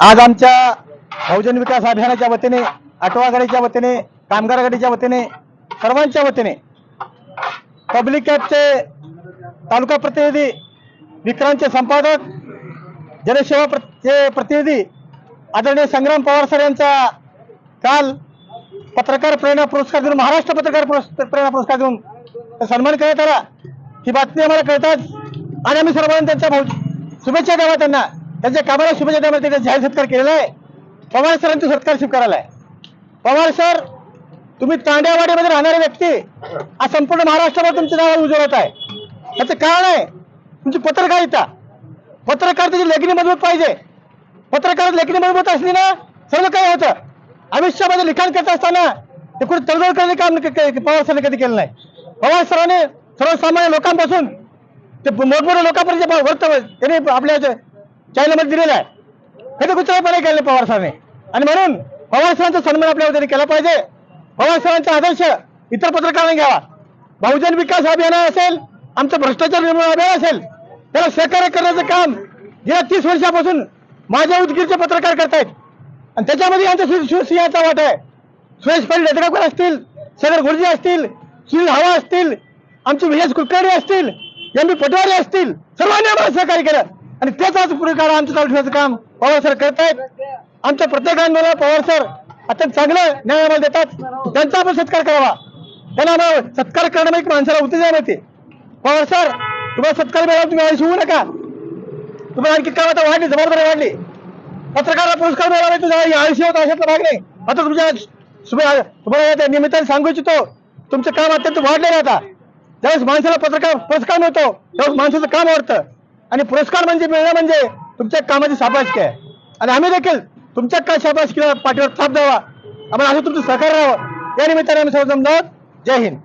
आज आमच्या बहुजन विकास अभियानाच्या वतीने आठवागाडीच्या वतीने कामगार आघाडीच्या वतीने सर्वांच्या वतीने पब्लिक ॲपचे तालुका प्रतिनिधी विक्रांतचे संपादक जनसेवा प्र- प्रतिनिधी आदरणीय संग्राम पवार सर यांचा काल पत्रकार प्रेरणा पुरस्कार देऊन महाराष्ट्र पत्रकार प्रेरणा पुरस्कार देऊन सन्मान करण्यात आला. ही बातमी आम्हाला कळताच आणि आम्ही सर्वांनी त्यांच्या भाऊ- शुभेच्छा द्यावा त्यांना. त्यांच्या कामाला शुभेच्छा देण्यामध्ये त्यांचा जाहीर सत्कार केलेला आहे पवार सरांचा सत्कार स्वीकारायला आहे. पवार सर तुम्ही तांड्यावाडीमध्ये राहणारे व्यक्ती आज संपूर्ण महाराष्ट्रावर तुमचं नाव उजळत आहे. त्याचं कारण आहे तुमची पत्रकारिता. पत्रकारितेची लेखणी मजबूत पाहिजे. पत्रकार लेखणी मजबूत असली ना सर्व काही होतं. आयुष्यामध्ये लिखाण करत असताना ते कुठे तडजोड करणे काम पवार सरांनी कधी केलं नाही. पवार सरांनी सर्वसामान्य लोकांपासून ते मोठमोठ्या लोकांपर्यंत जे वर्तव्य त्यांनी आपल्या चॅनलमध्ये दिलेलं आहे. हे तर केले पवार सरांनी आणि म्हणून पवार सरांचा सन्मान आपल्या वतीने केला पाहिजे. पवार सरांचा आदर्श इतर पत्रकारांनी घ्यावा. बहुजन विकास अभियान असेल आमचं भ्रष्टाचार निर्मूलन अभियान असेल त्याला सहकार्य करण्याचं काम गेल्या तीस वर्षापासून माझ्या उदगीरचे पत्रकार करतायत. आणि त्याच्यामध्ये यांचा शिवसिंहाचा वाट आहे. सुरेश पाटील डेटगावकर असतील सगर गुरुजी असतील सुनील हवा असतील आमचे विजय कुलकर्णी असतील एम बी पटवारी असतील सर्वांनी आम्हाला सहकार्य केलं. आणि तेच आज पुढे आमचं चालू ठेवायचं काम. पवार सर करतायत. आमच्या प्रत्येक आंदोलनाला पवार सर अत्यंत चांगलं न्याय आम्हाला देतात. त्यांचा आपण सत्कार करावा. त्यांना आम्हाला सत्कार करणं म्हणजे एक माणसाला उत्तेजन येते. पवार सर तुम्हाला सत्कार मिळाला तुम्ही आयुष्य होऊ नका. तुम्हाला आणखी काय आता वाढली जबाबदारी वाढली. पत्रकाराला पुरस्कार मिळाला तुझा आयुष्य होता अशातला भाग नाही. आता तुमच्या तुम्हाला त्या निमित्ताने सांगू इच्छितो. तुमचं काम अत्यंत वाढलेलं आता. ज्यावेळेस माणसाला पत्रकार पुरस्कार मिळतो त्यावेळेस माणसाचं काम वाढतं. आणि पुरस्कार म्हणजे मिळणं म्हणजे तुमच्या कामाची शाबासकी आहे. आणि आम्ही देखील तुमच्या काय शाबासकीला पाठीवर थाप द्यावा. आम्हाला असं तुमचं सहकार्य राहावं. या निमित्ताने आम्ही सर्व जमलो जय हिंद.